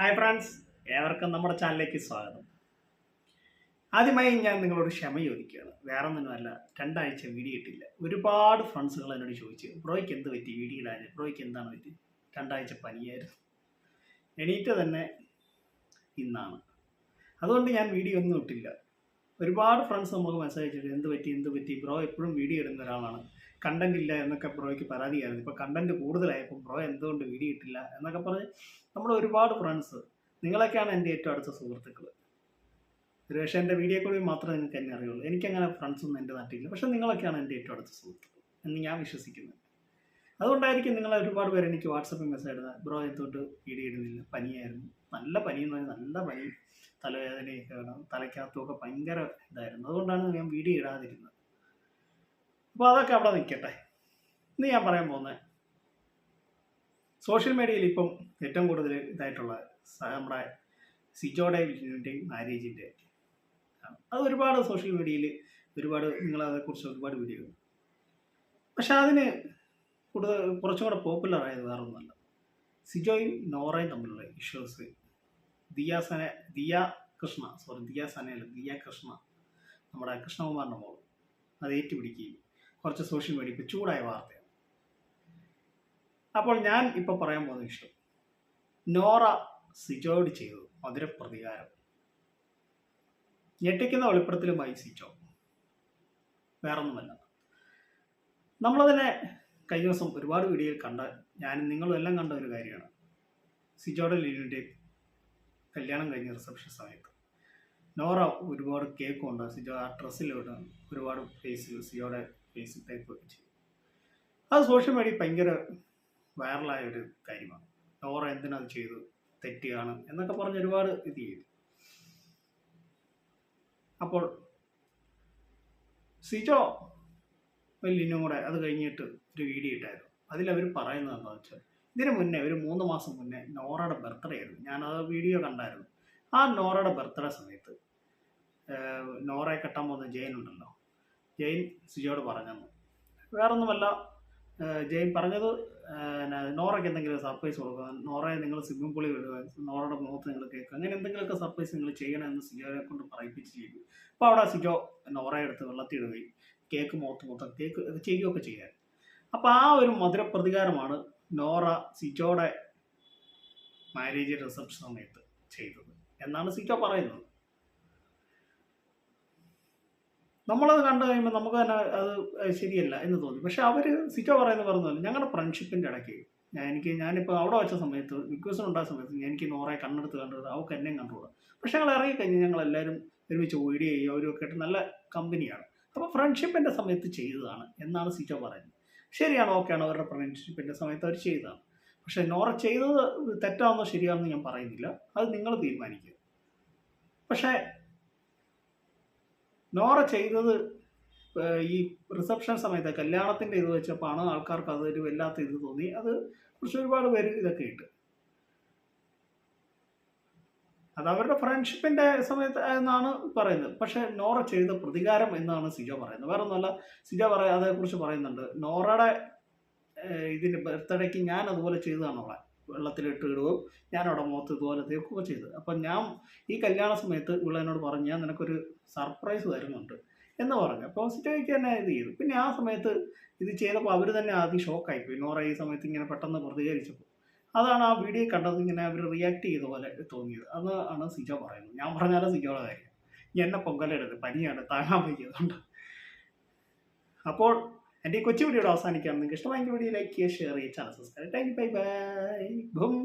Hi friends ഏവർക്കും നമ്മുടെ ചാനലിലേക്ക് സ്വാഗതം. ആദ്യമായി ഞാൻ നിങ്ങളോട് ക്ഷമ ചോദിക്കുകയാണ്. വേറെ ഒന്നുമല്ല രണ്ടാഴ്ച വീഡിയോ ഇട്ടില്ല. ഒരുപാട് ഫ്രണ്ട്സുകൾ എന്നോട് ചോദിച്ചു ബ്രോയ്ക്ക് എന്ത് പറ്റി? വീഡിയോ ഇടാൻ ബ്രോയ്ക്ക് എന്താണ് പറ്റി? രണ്ടാഴ്ച പനിയായിരുന്നു. എണീറ്റ് തന്നെ ഇന്നാണ്. അതുകൊണ്ട് ഞാൻ വീഡിയോ ഒന്നും ഇട്ടില്ല. ഒരുപാട് ഫ്രണ്ട്സ് നമുക്ക് മെസ്സേജ് അയച്ചിട്ട് എന്ത് പറ്റി? എന്ത് പറ്റി? ബ്രോ എപ്പോഴും വീഡിയോ ഇടുന്ന ഒരാളാണ്. കണ്ടന്റ് ഇല്ല എന്നൊക്കെ ബ്രോയ്ക്ക് പരാതിയായിരുന്നു. ഇപ്പോൾ കണ്ടന്റ് കൂടുതലായപ്പോൾ ബ്രോ എന്തുകൊണ്ട് വീഡിയോ ഇട്ടില്ല എന്നൊക്കെ പറഞ്ഞ് നമ്മൾ ഒരുപാട് ഫ്രണ്ട്സ് നിങ്ങളൊക്കെയാണ് എന്റെ ഏറ്റവും അടുത്ത സുഹൃത്തുക്കൾ. ഒരു പക്ഷേ എന്റെ വീഡിയോ കൂടി മാത്രമേ നിങ്ങൾക്ക് എന്നെ അറിയുള്ളൂ. എനിക്കങ്ങനെ ഫ്രണ്ട്സ് ഒന്നും എന്റെ നാട്ടിലില്ല. പക്ഷെ നിങ്ങളൊക്കെയാണ് എന്റെ ഏറ്റവും അടുത്ത സുഹൃത്തുക്കൾ എന്ന് ഞാൻ വിശ്വസിക്കുന്നത് അതുകൊണ്ടായിരിക്കും നിങ്ങൾ ഒരുപാട് പേര് എനിക്ക് വാട്സപ്പിൽ മെസ്സേജ് ഇടുന്നത്. ബ്രോ എന്തുകൊണ്ട് വീഡിയോ ഇടുന്നില്ല? പനിയായിരുന്നു. നല്ല പനി എന്ന് പറഞ്ഞാൽ നല്ല പനി. തലവേദനയൊക്കെ വേണം തലയ്ക്കകത്തുമൊക്കെ ഭയങ്കര ഇതായിരുന്നു. അതുകൊണ്ടാണ് ഞാൻ വീഡിയോ ഇടാതിരുന്നത്. അപ്പോൾ അതൊക്കെ അവിടെ നിൽക്കട്ടെ. ഇന്ന് ഞാൻ പറയാൻ പോകുന്നത് സോഷ്യൽ മീഡിയയിൽ ഇപ്പം ഏറ്റവും കൂടുതൽ ഇതായിട്ടുള്ള നമ്മുടെ നമ്മുടെ സിജോയുടെ മാരേജിന്റെ അത് ഒരുപാട് സോഷ്യൽ മീഡിയയിൽ ഒരുപാട് നിങ്ങൾ അതേക്കുറിച്ച് ഒരുപാട് വീഡിയോ പക്ഷെ അതിന് കൂടുതൽ കുറച്ചും കൂടെ പോപ്പുലർ ആയത് വേറെ ഒന്നുമല്ല സിജോയും നോറയും തമ്മിലുള്ള ഇഷ്യൂസ് ദിയ സന ദിയ കൃഷ്ണ സോറി ദിയ സനയല്ല ദിയ കൃഷ്ണ നമ്മുടെ കൃഷ്ണകുമാറിന്റെ മോൾ അത് ഏറ്റുപിടിക്കുകയും കുറച്ച് സോഷ്യൽ മീഡിയ ഇപ്പോൾ ചൂടായ വാർത്തയാണ്. അപ്പോൾ ഞാൻ ഇപ്പോൾ പറയാൻ പോകുന്ന ഇഷ്ടം. നോറ സിജോയോട് ചെയ്തു മധുര പ്രതികാരം ഞെട്ടിക്കുന്ന വെളിപ്പെടുത്തലുമായി സിജോ. വേറൊന്നുമല്ല. നമ്മളതിനെ കഴിഞ്ഞ ദിവസം ഒരുപാട് വീഡിയോയിൽ കണ്ട ഞാൻ നിങ്ങളും എല്ലാം കണ്ട ഒരു കാര്യമാണ്. സിജോയുടെ ലിനുവിന്റെ കല്യാണം കഴിഞ്ഞ റിസപ്ഷൻ സമയത്ത്. നോറ ഒരുപാട് കേക്ക് ഉണ്ട് സിജോ ആ ഡ്രസ്സിലോട്ട് ഒരുപാട് ഫേസ് സിജോയുടെ ഫേസ് ടൈപ്പ് ചെയ്തു അത് സോഷ്യൽ മീഡിയ ഭയങ്കര വൈറലായ ഒരു കാര്യമാണ്. നോറ എന്തിനത് ചെയ്തു തെറ്റുകയാണ് എന്നൊക്കെ പറഞ്ഞ് ഒരുപാട് ഇത് ചെയ്തു അപ്പോൾ സിജോ ലിനും കൂടെ അത് കഴിഞ്ഞിട്ട് ഒരു വീഡിയോ ഇട്ടായിരുന്നു. അതിലവർ പറയുന്നത് എന്താണെന്ന് വെച്ചാൽ ഇതിന് മുന്നേ ഒരു മൂന്ന് മാസം മുന്നേ നോറയുടെ ബർത്ത്ഡേ ആയിരുന്നു. ആ വീഡിയോ കണ്ടായിരുന്നു. ആ നോറയുടെ ബർത്ത്ഡേ സമയത്ത് നോറയെ കെട്ടാൻ പോകുന്ന ജെയിൻ ഉണ്ടല്ലോ. ജെയിൻ സിജോയോട് പറഞ്ഞെന്ന്. വേറൊന്നുമല്ല ജെയിൻ പറഞ്ഞത് നോറയ്ക്ക് എന്തെങ്കിലും സർപ്രൈസ് കൊടുക്കുക നോറയെ നിങ്ങൾ സിമ്മിംഗ് പൂളിൽ വിടുക നോറയുടെ മുഖത്ത് നിങ്ങൾ കേൾക്കുക അങ്ങനെ എന്തെങ്കിലുമൊക്കെ സർപ്രൈസ് നിങ്ങൾ ചെയ്യണമെന്ന് സിജോയെ കൊണ്ട് പറയിപ്പിച്ച് ചെയ്തു. അപ്പോൾ അവിടെ സിജോ നോറയെ എടുത്ത് വെള്ളത്തിടുകയും കേക്ക് മുഖത്ത് മൊത്തം കേക്ക് ചെയ്യുകയൊക്കെ ചെയ്യാൻ. അപ്പോൾ ആ ഒരു മധുര പ്രതികാരമാണ് നോറ സിജോയുടെ മാരേജ് റിസപ്ഷൻ സമയത്ത് ചെയ്തത് എന്നാണ് സിജോ പറയുന്നത്. നമ്മളത് കണ്ടു കഴിയുമ്പോൾ നമുക്ക് തന്നെ അത് ശരിയല്ല എന്ന് തോന്നി. പക്ഷെ അവർ സിറ്റോ പറയുന്നത് പറഞ്ഞതല്ല ഞങ്ങളുടെ ഫ്രണ്ട്ഷിപ്പിന്റെ ഇടയ്ക്ക് ഞാൻ എനിക്ക് ഞാനിപ്പോൾ അവിടെ വെച്ച സമയത്ത് വിക്വസൻ ഉണ്ടായ സമയത്ത് എനിക്ക് നോറെ കണ്ണെടുത്ത് കണ്ടത് അവൾക്ക് എന്നെയും കണ്ടുകൂടാ പക്ഷെ ഞങ്ങൾ ഇറങ്ങിക്കഴിഞ്ഞ് ഞങ്ങൾ എല്ലാവരും ഒരുമിച്ച് വീഡിയോ ചെയ്യുക അവരൊക്കെ ആയിട്ട് നല്ല കമ്പനിയാണ് അപ്പോൾ ഫ്രണ്ട്ഷിപ്പിന്റെ സമയത്ത് ചെയ്തതാണ് എന്നാണ് സിറ്റോ പറയുന്നത്. ശരിയാണ് ഓക്കെയാണ് അവരുടെ ഫ്രണ്ട്ഷിപ്പിന്റെ സമയത്ത് അവർ ചെയ്തതാണ്. പക്ഷേ നോറ ചെയ്തത് തെറ്റാണെന്നോ ശരിയാണെന്നോ ഞാൻ പറയുന്നില്ല. അത് നിങ്ങൾ തീരുമാനിക്കുക. പക്ഷേ നോറ ചെയ്തത് ഈ റിസപ്ഷൻ സമയത്ത് കല്യാണത്തിന്റെ ഇത് വെച്ചപ്പോഴാണ് ആൾക്കാർക്ക് അതൊരു വല്ലാത്ത ഇത് തോന്നി. അത് കുറച്ച് ഒരുപാട് പേര് ഇതൊക്കെ ഇട്ട്. അത് അവരുടെ ഫ്രണ്ട്ഷിപ്പിന്റെ സമയത്ത് എന്നാണ് പറയുന്നത്. പക്ഷേ നോറ ചെയ്ത പ്രതികാരം എന്നാണ് സിജോ പറയുന്നത്. വേറെ ഒന്നുമല്ല സിജോ പറയാ അതേക്കുറിച്ച് പറയുന്നുണ്ട്. നോറയുടെ ഇതിന്റെ ബർത്ത്ഡേക്ക് ഞാൻ അതുപോലെ ചെയ്തതാണ് അവളെ വെള്ളത്തിലിട്ട് ഇടുകയും ഞാൻ അവിടെ മുഖത്ത് ഇതുപോലെ തേക്കുകയൊക്കെ ചെയ്തു. അപ്പം ഞാൻ ഈ കല്യാണ സമയത്ത് ഇവിടെ എന്നോട് പറഞ്ഞു ഞാൻ നിനക്കൊരു സർപ്രൈസ് തരുന്നുണ്ട് എന്ന് പറഞ്ഞു. പോസിറ്റീവായിട്ട് തന്നെ ഇത് ചെയ്തു. പിന്നെ ആ സമയത്ത് ഇത് ചെയ്തപ്പോൾ അവർ തന്നെ ആദ്യം ഷോക്കായി പോയി. നോറ ഈ സമയത്ത് ഇങ്ങനെ പെട്ടെന്ന് പ്രതികരിച്ചപ്പോൾ. അതാണ് ആ വീഡിയോ കണ്ടത് ഇങ്ങനെ അവർ റിയാക്ട് ചെയ്ത പോലെ തോന്നിയത്. അത് ആണ് സിജോ പറയുന്നത്. ഞാൻ പറഞ്ഞാലും സിജോയുടെ കാര്യം. എന്നെ പൊങ്കലെടുത്ത് പനിയാണ്. താങ്ങാൻ വയ്ക്കുന്നുണ്ട് അപ്പോൾ എന്റെ ഈ കൊച്ചു വീഡിയോയുടെ അവസാനിക്കാം. നിങ്ങൾക്ക് ഇഷ്ടമായെങ്കിൽ വീഡിയോ ലൈക്ക് ചെയ്യുക ഷെയർ ചെയ്യുക channel subscribe thank you bye bye boom